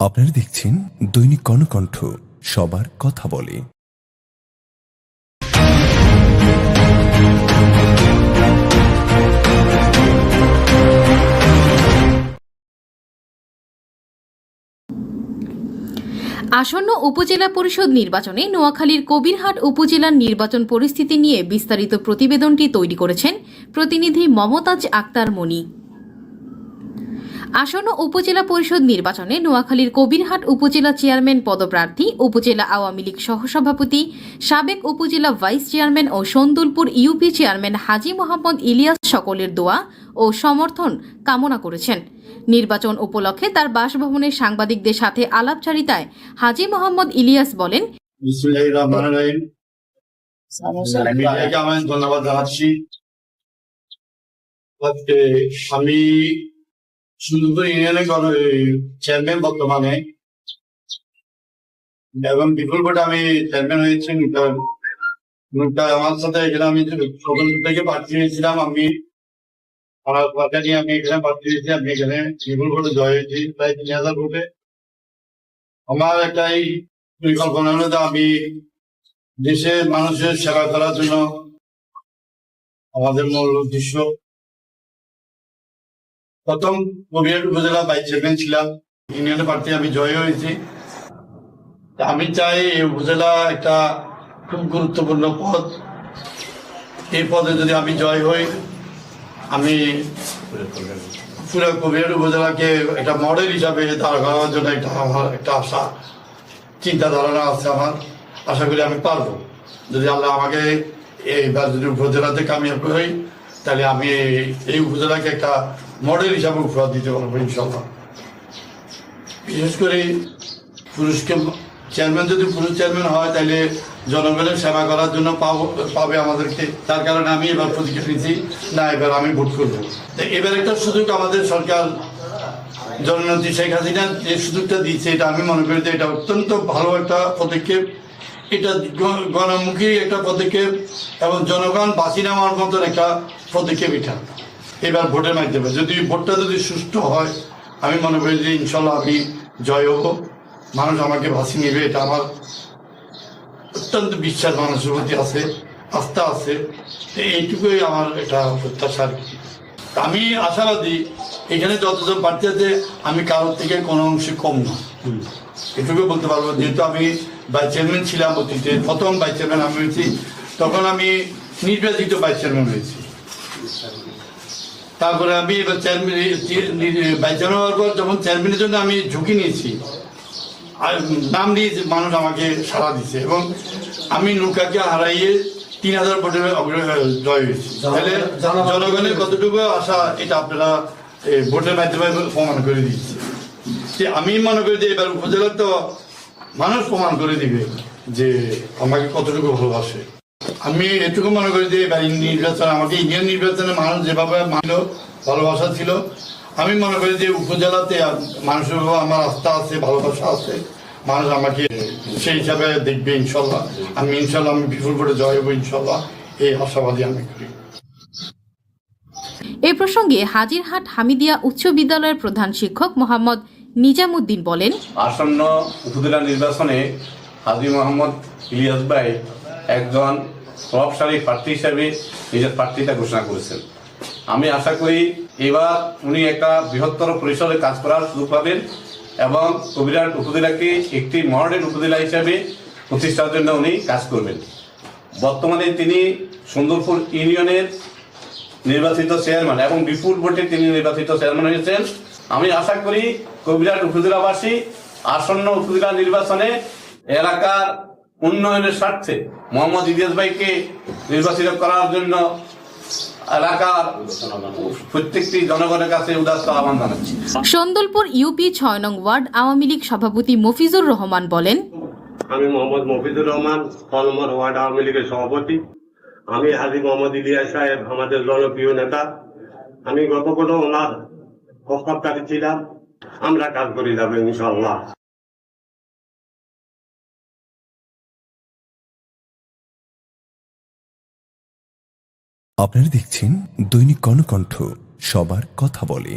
আপনারা দেখছেন দৈনিক কর্ণকণ্ঠ, সবার কথা বলে। আসন্ন উপজেলা পরিষদ নির্বাচনে নোয়াখালীর কবিরহাট উপজেলার নির্বাচন পরিস্থিতি নিয়ে বিস্তারিত প্রতিবেদনটি তৈরি করেছেন প্রতিনিধি মমতাজ আক্তার মনি। আসন্ন উপজেলা পরিষদ নির্বাচনে নোয়াখালীর কবিরহাট উপজেলা চেয়ারম্যান পদপ্রার্থী উপজেলা আওয়ামী লীগ সহসভাপতি সাবেক উপজেলা ভাইস চেয়ারম্যান ও সন্দুলপুর ইউপি চেয়ারম্যান হাজি মোহাম্মদ ইলিয়াস সকলের দোয়া ও সমর্থন কামনা করেছেন। নির্বাচন উপলক্ষে তার বাসভবনে সাংবাদিকদের সাথে আলাপচারিতায় হাজি মোহাম্মদ ইলিয়াস বলেন ধন্যবাদ জানাচ্ছি। আমি সুন্দরপুর ইউনিয়নের চেয়ারম্যান বর্তমানে এবং বিপুল ভোটে আমি চেয়ারম্যান হয়েছি আমার সাথে এখানে আমি প্রথম থেকে প্রার্থী হয়েছিলাম আমি। আমি এখানে প্রার্থী হয়েছি, আমি এখানে বিপুল ভোটে জয় হয়েছি, প্রায় তিন হাজার ভোটে। আমার একটাই পরিকল্পনা হলো আমি দেশের মানুষের সেবা করার জন্য আমাদের মূল উদ্দেশ্য প্রথম কবিরাট উপজেলা ভাইস চেয়ারম্যান ছিলাম। ইউনিয়ন প্রার্থী আমি জয় হয়েছি। আমি চাই এই উপজেলা একটা খুব গুরুত্বপূর্ণ পদ। এই পদে যদি আমি জয় হই, আমি পুরো কবিরাট উপজেলাকে একটা মডেল হিসাবে দাঁড় করার জন্য একটা আমার একটা আশা চিন্তা ধারণা আছে আমার। আশা করি আমি পারব। যদি আল্লাহ আমাকে এইবার যদি উপজেলাতে কামিয়াব হই তাহলে আমি এই উপজেলাকে একটা মডেল হিসাবে উপহার দিতে পারব ইনশাল্লাহ বিশেষ করে পুরুষকে, চেয়ারম্যান যদি পুরুষ চেয়ারম্যান হয়, তাহলে জনগণের সেবা করার জন্য পাবে আমাদেরকে। তার কারণে আমি এবার প্রতিজ্ঞা নিয়েছি না, এবার আমি ভোট করব। এবার একটা সুযোগ আমাদের সরকার, জননেত্রী শেখ হাসিনা যে সুযোগটা দিচ্ছে এটা আমি মনে করি এটা অত্যন্ত ভালো একটা পদক্ষেপ। এটা গণমুখী একটা পদক্ষেপ এবং জনগণ বাঁচি নেওয়ার মতন একটা পদক্ষেপ এটা। এবার ভোটের মাধ্যমে। যদি ভোটটা যদি সুষ্ঠু হয় আমি মনে করি যে ইনশাল্লাহ আমি জয় হব। মানুষ আমাকে বাঁচি নেবে এটা আমার অত্যন্ত বিশ্বাস মানুষের প্রতি আছে আস্থা আছে। এইটুকুই আমার এটা প্রত্যাশা আর কি। আমি আশাবাদী এখানে যতজন প্রার্থী আছে আমি কারোর থেকে কোনো অংশে কম না। এটুকু বলতে পারব যেহেতু আমি ভাইস চেয়ারম্যান ছিলাম অতীতে প্রথম ভাইস চেয়ারম্যান আমি হয়েছি তখন আমি নির্বাচিত ভাইস চেয়ারম্যান হয়েছি। তারপরে আমি এবার চেয়ারম্যান ভাইস যখন চেয়ারম্যানের জন্য আমি ঝুঁকি নিয়েছি আর নাম দিয়েছে মানুষ আমাকে সাড়া দিচ্ছে এবং আমি নৌকাকে হারাইয়ে তিন হাজার ভোটের অগ্র- জয় হয়েছি। তাহলে জনগণের কতটুকু আশা এটা আপনারা ভোটের মাধ্যমে প্রমাণ করে দিচ্ছে যে আমি মনে করি যে এবার উপজেলার তো মানুষ প্রমাণ করে দিবে যে আমাকে কতটুকু ভালোবাসে। আমি এটুকু মনে করি যে এবার নির্বাচন আমাকে ইন্ডিয়ান নির্বাচনে মানুষ যেভাবে মানল ভালোবাসা ছিল আমি মনে করি যে উপজেলাতে মানুষের উপর আমার আস্থা আছে ভালোবাসা আছে মানুষ আমাকে সেই হিসাবে দেখবে ইনশাল্লাহ। আমি ইনশাল্লাহ আমি বিপুল করে জয় হব ইনশাল্লাহ এই আশাবাদী আমি করি। এ প্রসঙ্গে হাজিরহাট হামিদিয়া উচ্চ বিদ্যালয়ের প্রধান শিক্ষক মোহাম্মদ নিজামুদ্দিন বলেন আসন্ন উপজেলা নির্বাচনে হাজি মোহাম্মদ ইলিয়াস ভাই একজন প্রভাবশালী প্রার্থী হিসেবে নিজের প্রার্থীতা ঘোষণা করেছেন। আমি আশা করি এবার উনি একটা বৃহত্তর পরিসরে কাজ করার সুযোগ পাবেন এবং কবিরাট উপজেলাকে একটি মডেল উপজেলা হিসেবে প্রতিষ্ঠার জন্য উনি কাজ করবেন। বর্তমানে তিনি সুন্দরপুর ইউনিয়নের নির্বাচিত চেয়ারম্যান এবং বিপুল ভোটে তিনি নির্বাচিত চেয়ারম্যান হয়েছেন। আমি আশা করি কবিরাট উপজেলাবাসী আসন্ন উপজেলা নির্বাচনে এলাকার উন্নয়নের স্বার্থে মোহাম্মদ ইলিয়াস ভাইকে নির্বাচিত করার জন্য এলাকার প্রত্যেকটি জনগণের কাছে উদাস্ত আহ্বান জানাচ্ছি। সন্দলপুর ইউপি ছয় নং ওয়ার্ড আওয়ামী লীগ সভাপতি মফিজুর রহমান বলেন আমি মোহাম্মদ মফিদুর রহমান ছ নম্বর ওয়ার্ড আওয়ামী লীগের সভাপতি। আমি হাজি মোহাম্মদ ইলিয়াস সাহেব আমাদের জনপ্রিয় নেতা। আমি গত কোনো ওনার প্রস্তাবকারী ছিলাম। আমরা কাজ করে যাব ইনশাল্লাহ আপনারা দেখছেন দৈনিক কর্ণকণ্ঠ সবার কথা বলে।